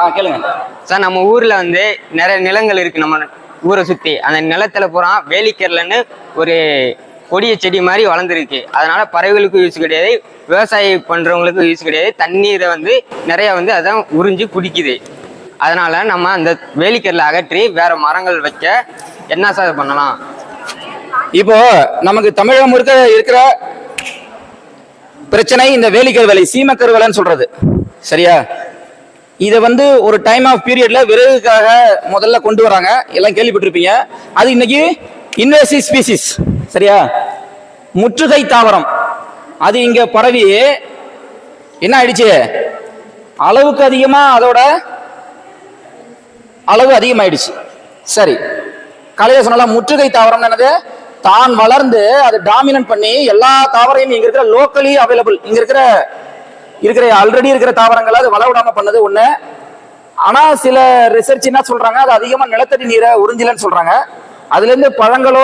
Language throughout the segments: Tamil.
ஆ கேளுங்க. சார் நம்ம ஊர்ல வந்து நிறைய நிலங்கள் இருக்கு நம்ம ஊரை சுத்தி. அந்த நிலத்துல பூரா வேலிக்கரலன்னு ஒரு கொடிய செடி மாதிரி வளர்ந்துருக்கு. அதனால பறவைகளுக்கும் யூஸ் கிடையாது விவசாயம் பண்றவங்களுக்கும் யூஸ் கிடையாது. தண்ணீரை வந்து நிறைய வந்து அதான் உறிஞ்சு குடிக்குது. அதனால நம்ம அந்த வேலிக்கரில் அகற்றி வேற மரங்கள் வைக்க என்ன சார் பண்ணலாம்? இப்போ நமக்கு தமிழகம் முழுக்க இருக்கிற பிரச்சனை இந்த வேலிக்கர் வேலை சீமக்கர் வேலைன்னு சொல்றது. சரியா? இதை வந்து ஒரு டைம் ஆஃப் பீரியட்ல விறகுக்காக முதல்ல கொண்டு வராங்க. எல்லாம் கேள்விப்பட்டிருப்பீங்க. அது இன்னைக்கு இன்வேசிவ் ஸ்பீசிஸ் சரியா? முற்றுகை தாவரம். அது இங்க பரவி என்ன ஆயிடுச்சு? அளவுக்கு அதிகமா அதோட அளவு அதிகமாயிடுச்சு. சரி. காலையில சொன்னால முற்றுகை தாவரம் என்னது? தான் வளர்ந்து அது டாமினன்ட் பண்ணி எல்லா தாவரையும் இங்க இருக்கிற லோக்கலி அவைலபிள் இங்க இருக்கிற இருக்கிற ஆல்ரெடி இருக்கிற தாவரங்களை அது வளவிடாம பண்ணது ஒண்ணு. ஆனா சில ரிசர்ச் என்ன சொல்றாங்க? அது அதிகமா நிலத்தடி நீரை உறிஞ்சலன்னு சொல்றாங்க. அதுல இருந்து பழங்களோ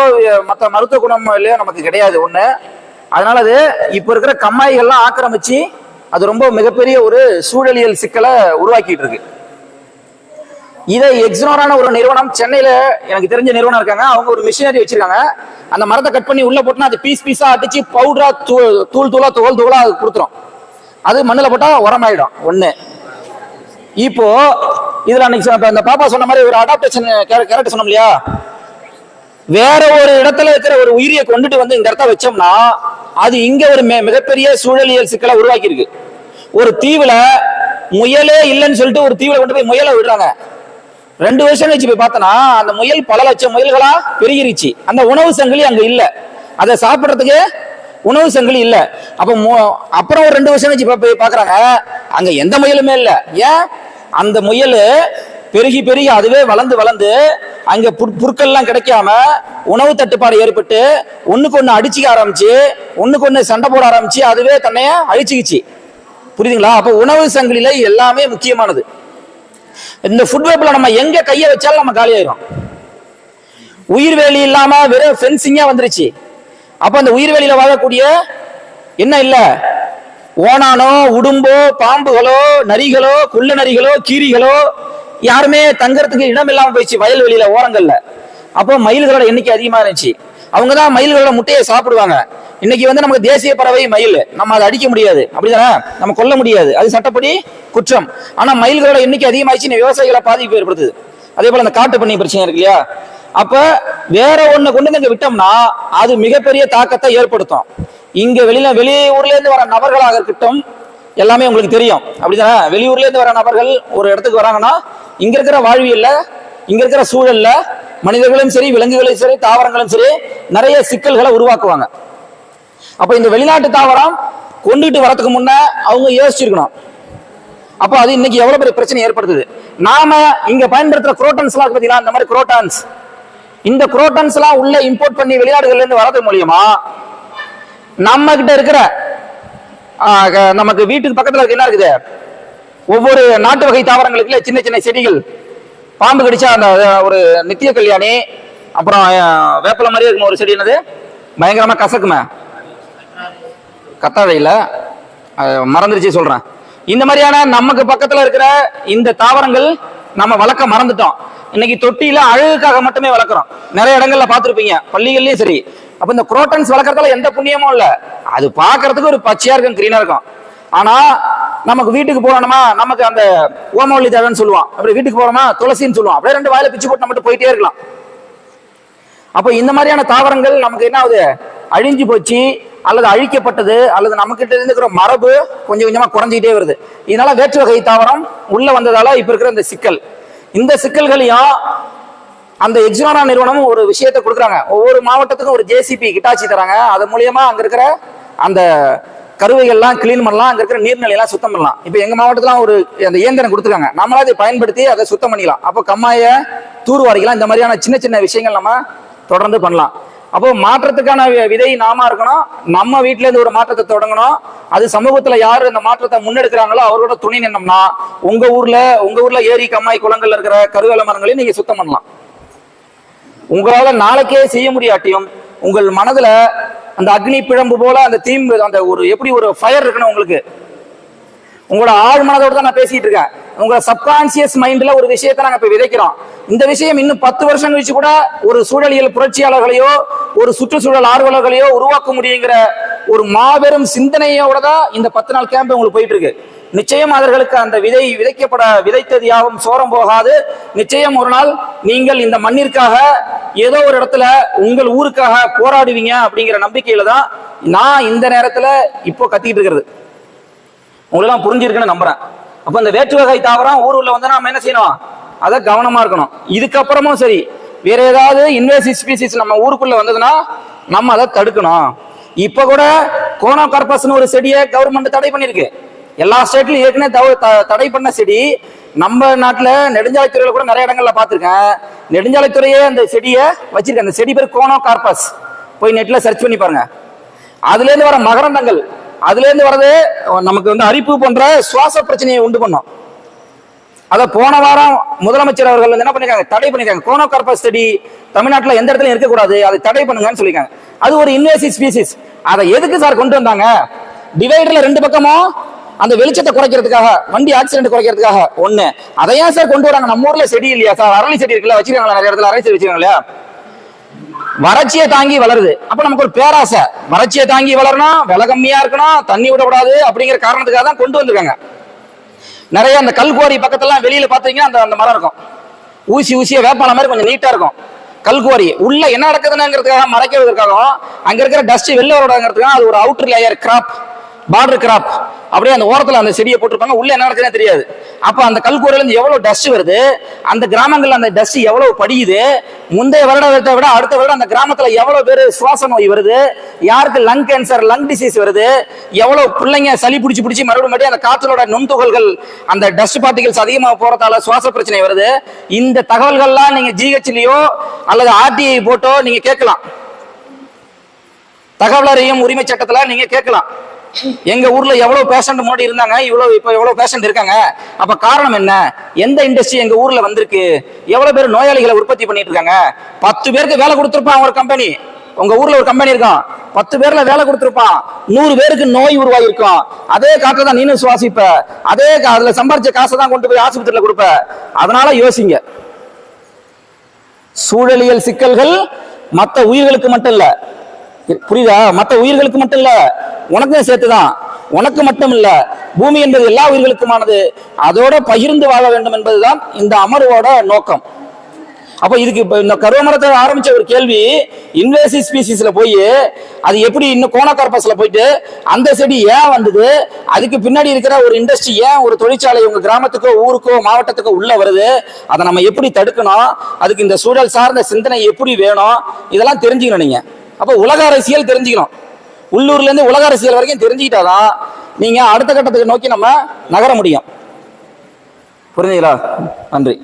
மற்ற மருத்துவ குணம் இல்லையோ நமக்கு கிடையாது ஒண்ணு. அதனால அது இப்ப இருக்கிற கம்மாய்கள்லாம் ஆக்கிரமிச்சு அது ரொம்ப மிகப்பெரிய ஒரு சூழலியல் சிக்கலை உருவாக்கிட்டு இருக்கு. இதை எக்ஸனோரான ஒரு நிறுவனம் சென்னையில எனக்கு தெரிஞ்ச நிறுவனம் இருக்காங்க. அவங்க ஒரு மிஷினரி வச்சிருக்காங்க. அந்த மரத்தை கட் பண்ணி உள்ள போட்டுனா அது பீஸ் பீஸா அடிச்சு பவுடரா தூள் தூள் தூளா தோல் தூளா அது கொடுத்துரும். அது மண்ணில் போட்டா உரமாயிடும் ஒண்ணு. இப்போ இதுல அன்னைக்கு அந்த இந்த பாப்பா சொன்ன மாதிரி ஒரு அடாப்டேஷன் கேரக்டர் சொன்னோம் இல்லையா? வேற ஒரு இடத்துல இருக்கிற ஒரு உயிரியை கொண்டுட்டு வந்து இந்த இடத்த வச்சோம்னா அது இங்க ஒரு மிகப்பெரிய சூழலியல் சிக்கலை உருவாக்கி இருக்கு ஒரு தீவுல முயலே இல்லைன்னு சொல்லிட்டு ஒரு தீவுல கொண்டு போய் முயலை விடுறாங்க. ரெண்டு வருஷம் கழிச்சு போய் பார்த்தனா அந்த முயல் பல லட்சம் முயல்களா பெருகிருச்சு. அந்த உணவு சங்கிலி அங்க இல்ல. அதை சாப்பிட்றதுக்கு உணவு சங்கிலி இல்ல. அப்ப மு- அப்புறம் ஒரு ரெண்டு வருஷம் கழிச்சு போய் பாக்குறாங்க அங்க எந்த முயலுமே இல்ல. ஏன்? அந்த முயல் பெருகி பெருகி அதுவே வளர்ந்து வளர்ந்து அங்க புற்கள்லாம் கிடைக்காம உணவு தட்டுப்பாடு ஏற்பட்டு ஒண்ணுக்கு ஒண்ணு அடிச்சுக்க ஆரம்பிச்சு ஒண்ணுக்கு ஒண்ணு சண்டை போட ஆரம்பிச்சு அதுவே தன்னைய அழிச்சுக்கிச்சு. புரியுதுங்களா? அப்ப உணவு சங்கிலியில எல்லாமே முக்கியமானது. இந்த ஃபுட் வேப்பில் நம்ம எங்க கையை வச்சாலும் நம்ம காலியாயிரும் உயிர் வேலி இல்லாம வெறும் ஃபென்சிங்கா வந்துருச்சு. அப்ப அந்த உயிர் வேலியில வாழக்கூடிய என்ன இல்ல? ஓனானோ உடும்போ பாம்புகளோ நரிகளோ குள்ள நரிகளோ கீரிகளோ யாருமே தங்கறதுக்கு இடம் இல்லாம போயிடுச்சு வயல்வெளியில ஓரங்கள்ல. அப்போ மயில்களோட எண்ணிக்கை அதிகமா இருந்துச்சு. அவங்க தான் மயில்களோட முட்டையை சாப்பிடுவாங்க. இன்னைக்கு வந்து நமக்கு தேசிய பறவை மயில். நம்ம அதை அடிக்க முடியாது. அப்படிதானே? நம்ம கொல்ல முடியாது. அது சட்டப்படி குற்றம். ஆனா மயில்களோட எண்ணிக்கை அதிகமாயிடுச்சு. விவசாயிகளை பாதிப்பு ஏற்படுத்துது. அதே போல அந்த காட்டு பண்ணி பிரச்சனை இருக்கு இல்லையா? அப்ப வேற ஒண்ணு கொண்டு வந்து இங்க விட்டோம்னா அது மிகப்பெரிய தாக்கத்தை ஏற்படுத்தும். இங்க வெளியில வெளியூர்ல இருந்து வர நபர்களாக இருக்கட்டும் எல்லாமே உங்களுக்கு தெரியும். அப்படிதானே? வெளியூர்ல இருந்து வர நபர்கள் ஒரு இடத்துக்கு வராங்கன்னா இங்க இருக்கிற வாழ்வியல்ல இங்க இருக்கிற சூழல்ல மனிதர்களும் சரி விலங்குகளும் சரி தாவரங்களும் சரி நிறைய சிக்கல்களை உருவாக்குவாங்க. அப்ப இந்த வெளிநாட்டு தாவரம் கொண்டுட்டு வரதுக்கு முன்ன அவங்க யோசிச்சிருக்கணும். அப்போ அது இன்னைக்கு எவ்வளவு பெரிய பிரச்சனை ஏற்படுத்துது? நாம இங்க பயன்படுத்துற குரோட்டன்ஸ் எல்லாம் இருக்கு இந்த மாதிரி குரோட்டான்ஸ் இந்த குரோட்டன்ஸ் எல்லாம் உள்ள இம்போர்ட் பண்ணி வெளிநாடுகள்ல இருந்து வரது மூலியமா நம்ம கிட்ட இருக்கிற நமக்கு வீட்டுக்கு பக்கத்துல என்ன இருக்குது? ஒவ்வொரு நாட்டு வகை தாவரங்களுக்குள்ள சின்ன சின்ன செடிகள். பாம்பு கடிச்சா அந்த ஒரு நித்திய கல்யாணி அப்புறம் வேப்பல மாதிரி இருக்கும் ஒரு செடி என்னது? பயங்கரமா கசக்குமே. கத்தாழையில மறந்துடுச்சு மறந்துருச்சு சொல்றேன். இந்த மாதிரியான நமக்கு பக்கத்துல இருக்கிற இந்த தாவரங்கள் நம்ம வளர்க்க மறந்துட்டோம். இன்னைக்கு தொட்டியில அழகுக்காக மட்டுமே வளர்க்குறோம். நிறைய இடங்கள்ல பார்த்துருப்பீங்க. பள்ளிகள்லயும் சரி. அப்ப இந்த குரோட்டன்ஸ் வளர்க்கறதுல எந்த புண்ணியமும் இல்லை. அது பார்க்கறதுக்கு ஒரு பச்சையா இருக்கும் கிரீனா இருக்கும். ஆனா நமக்கு வீட்டுக்கு போறோமா நமக்கு அந்த ஓமவல்லி தேவைன்னு சொல்லுவான். அப்படி வீட்டுக்கு போறோமா? துளசின்னு சொல்லுவான். அப்படியே ரெண்டு வாயில பிச்சு போட்டு மட்டும் போயிட்டே இருக்கலாம். அப்போ இந்த மாதிரியான தாவரங்கள் நமக்கு என்ன ஆகுது? அழிஞ்சு போச்சு. அல்லது அழிக்கப்பட்டது அல்லது நம்ம இருக்கிற மரபு கொஞ்சம் கொஞ்சமா குறைஞ்சிக்கிட்டே வருது. இதனால வேற்று வகை தாவரம் உள்ள வந்ததால இப்ப இருக்கிற இந்த சிக்கல். இந்த சிக்கல்களையும் அந்த எக்ஸானா நிறுவனம் ஒரு விஷயத்தை கொடுக்குறாங்க. ஒவ்வொரு மாவட்டத்துக்கும் ஒரு ஜேசிபி கிட்டாச்சி தராங்க. அது மூலியமா அங்க இருக்கிற அந்த கருவைகள்லாம் கிளீன் பண்ணலாம். அங்க இருக்கிற நீர்நிலையெல்லாம் சுத்தம் பண்ணலாம். இப்போ எங்க மாவட்டத்துல ஒரு அந்த இயந்திரம் கொடுத்துருக்காங்க. நம்மளா அதை பயன்படுத்தி அதை சுத்தம் பண்ணிக்கலாம். அப்போ கம்மாய தூர்வாரிக்கலாம் இந்த மாதிரியான சின்ன சின்ன விஷயங்கள் நம்ம தொடர்ந்து பண்ணலாம். அப்போ மாற்றத்துக்கான வி- விதை நாம இருக்கணும். நம்ம வீட்டுல இருந்து ஒரு மாற்றத்தை தொடங்கணும். அது சமூகத்துல யாரு இந்த மாற்றத்தை முன்னெடுக்கிறாங்களோ அவரோட துணை நின்னோம்னா உங்க ஊர்ல உங்க ஊர்ல ஏரி கம்மாய் குளங்கள்ல இருக்கிற கருவேல மரங்களையும் நீங்க சுத்தம் பண்ணலாம். உங்களால நாளைக்கே செய்ய முடியாட்டியும் உங்கள் மனதுல அந்த அக்னி பிழம்பு போல அந்த தீம் அந்த ஒரு எப்படி ஒரு ஃபயர் இருக்கணும் உங்களுக்கு உங்களோட ஆழ் மனதோடு தான் நான் பேசிட்டு இருக்கேன். உங்க சப்கான்சியஸ் மைண்ட்ல ஒரு விஷயத்த நாங்க இப்ப விதைக்கிறோம். இந்த விஷயம் இன்னும் பத்து வருஷம் கழிச்சு கூட ஒரு சூழலியல் புரட்சியாளர்களையோ ஒரு சுற்றுச்சூழல் ஆர்வலர்களையோ உருவாக்க முடியுங்கிற ஒரு மாபெரும் சிந்தனையோட தான் இந்த பத்து நாள் கேம்ப் உங்களுக்கு போயிட்டு இருக்கு. நிச்சயம் அவர்களுக்கு அந்த விதை விதைக்கப்பட விதைத்தது யாவும் சோரம் போகாது. நிச்சயம் ஒரு நாள் நீங்கள் இந்த மண்ணிற்காக ஏதோ ஒரு இடத்துல உங்கள் ஊருக்காக போராடுவீங்க அப்படிங்கிற நம்பிக்கையில தான் நான் இந்த நேரத்துல இப்போ கத்திக்கிட்டு இருக்கிறது. உங்களெல்லாம் புரிஞ்சிருக்குன்னு நம்புறேன். அப்போ இந்த வேற்று வகை தாவரம் ஊர் உள்ள வந்து நம்ம என்ன செய்யணும்? அதை கவனமா இருக்கணும். இதுக்கப்புறமும் சரி வேற ஏதாவது இன்வேசிவ் ஸ்பீசிஸ் நம்ம ஊருக்குள்ள வந்ததுன்னா நம்ம அதை தடுக்கணும். இப்ப கூட கோனோ கார்பஸ்னு ஒரு செடியை கவர்மெண்ட் தடை பண்ணிருக்கு எல்லா ஸ்டேட்லயும் ஏற்கனவே தவ- த- தடை பண்ண செடி நம்ம நாட்டுல நெடுஞ்சாலைத்துறையில கூட நிறைய இடங்கள்ல பார்த்திருக்கேன். நெடுஞ்சாலைத்துறையே அந்த செடியை வச்சிருக்கேன். அந்த செடி பேர் கோனோ கார்பஸ் போய் நெட்ல சர்ச் பண்ணி பாருங்க. அதுல இருந்து வர மகரந்தங்கள். அதுல இருந்து வர்றது நமக்கு வந்து அரிப்பு போன்ற சுவாச பிரச்சனையை உண்டு பண்ணும். அத போன வாரம் முதலமைச்சர் அவர்கள் வந்து என்ன பண்ணிருக்காங்க? தடை பண்ணிருக்காங்க. கோனோகார்பஸ் செடி தமிழ்நாட்டுல எந்த இடத்துல இருக்கக்கூடாது. அதை தடை பண்ணுங்கன்னு சொல்லிருக்காங்க அது ஒரு இன்வேசிவ் ஸ்பீசிஸ் அதை எதுக்கு சார் கொண்டு வந்தாங்க? டிவைடர்ல ரெண்டு பக்கமும் அந்த வெளிச்சத்தை குறைக்கிறதுக்காக வண்டி ஆக்சிடென்ட் குறைக்கிறதுக்காக. ஒண்ணு. அதையா சார் கொண்டு வராங்க? நம்ம ஊர்ல செடி இல்லையா சார்? அரளி செடி இருக்குல்ல வச்சிருக்காங்களா நிறைய இடத்துல? அரளி செடி வச்சிருக்காங்களா வறட்சியை தாங்கி வளருது. அப்ப நமக்கு ஒரு பேராசை. வறட்சியை தாங்கி வளரணும் விலை கம்மியா இருக்கணும் தண்ணி விடக்கூடாது அப்படிங்கிற காரணத்துக்காக தான் கொண்டு வந்திருக்காங்க. நிறைய அந்த கல்குவாரி பக்கத்தெல்லாம் வெளியில பாத்தீங்கன்னா அந்த அந்த மரம் இருக்கும். ஊசி ஊசிய வேப்பான மாதிரி கொஞ்சம் நீட்டா இருக்கும். கல்குவாரி. உள்ள என்ன நடக்குதுன்னுங்கிறதுக்காக மறைக்கிறதுக்காகவும் அங்க இருக்கிற டஸ்ட் வெளில வரடாங்கிறதுக்காக அது ஒரு outer layer crop border crop அப்படியே அந்த ஓரத்தில் அந்த செடியை போட்டிருப்பாங்க. உள்ள என்ன நடக்குதுன்னு தெரியாது. அப்போ அந்த கல்கூரையிலேருந்து எவ்வளோ டஸ்ட் வருது? அந்த கிராமங்களில் அந்த டஸ்ட் எவ்வளோ படியுது? முந்தைய வருடத்தை விட அடுத்த வருடம் அந்த கிராமத்தில் எவ்வளோ பேர் சுவாச நோய் வருது? யாருக்கு லங் கேன்சர் லங் டிசீஸ் வருது? எவ்வளோ பிள்ளைங்க சளி பிடிச்சி பிடிச்சி மறுபடியும் மறுபடியும் அந்த காற்றலோட நுண்துகள்கள் அந்த டஸ்ட் பார்ட்டிகல்ஸ் அதிகமாக போகிறதால சுவாச பிரச்சனை வருது. இந்த தகவல்கள்லாம் நீங்கள் ஜிஹெச்லேயோ அல்லது ஆர்டிஐ போட்டோ நீங்கள் கேட்கலாம். தகவல் அறியும் உரிமை சட்டத்தில் நீங்கள் கேட்கலாம். எங்க ஊர்ல எவ்வளவு பேஷண்ட் முன்னாடி இருந்தாங்க இவ்வளவு இப்ப எவ்வளவு பேஷண்ட் இருக்காங்க? அப்ப காரணம் என்ன? எந்த இண்டஸ்ட்ரி எங்க ஊர்ல வந்திருக்கு? எவ்வளவு பேர் நோயாளிகளை உற்பத்தி பண்ணிட்டு இருக்காங்க? பத்து பேருக்கு வேலை கொடுத்துருப்பான் ஒரு கம்பெனி உங்க ஊர்ல ஒரு கம்பெனி இருக்கும். பத்து பேர்ல வேலை கொடுத்துருப்பான். நூறு பேருக்கு நோய் உருவாகிருக்கும் அதே காற்றை தான் நீனும் சுவாசிப்ப. அதே கா- அதுல சம்பாரிச்ச காசை தான் கொண்டு போய் ஆஸ்பத்திரியில கொடுப்ப. அதனால யோசிங்க. சூழலியல் சிக்கல்கள் மற்ற உயிர்களுக்கு மட்டும் இல்லை புரியுதா? மற்ற உயிர்களுக்கு மட்டும் இல்ல உனக்கும் சேர்த்துதான். உனக்கு மட்டும் இல்ல பூமி என்பது எல்லா உயிர்களுக்குமானது. அதோட பகிர்ந்து வாழ வேண்டும் என்பதுதான் இந்த அமர்வோட நோக்கம். அப்ப இதுக்கு இப்ப இந்த கருவமரத்தை ஆரம்பிச்ச ஒரு கேள்வி இன்வேசிவ் ஸ்பீசிஸ்ல போய் அது எப்படி இன்னும் கோணக்கார்பஸ்ல போயிட்டு அந்த செடி ஏன் வந்தது? அதுக்கு பின்னாடி இருக்கிற ஒரு இண்டஸ்ட்ரி ஏன் ஒரு தொழிற்சாலை உங்க கிராமத்துக்கோ ஊருக்கோ மாவட்டத்துக்கோ உள்ள வருது? அதை நம்ம எப்படி தடுக்கணும்? அதுக்கு இந்த சூழல் சார்ந்த சிந்தனை எப்படி வேணும்? இதெல்லாம் தெரிஞ்சுக்கணும் நீங்க. அப்போ உலக அரசியல் தெரிஞ்சுக்கணும். உள்ளூர்லேருந்து உலக அரசியல் வரைக்கும் தெரிஞ்சுக்கிட்டாதான் நீங்கள் அடுத்த கட்டத்துக்கு நோக்கி நம்ம நகர முடியும். புரிஞ்சுங்களா நன்றி.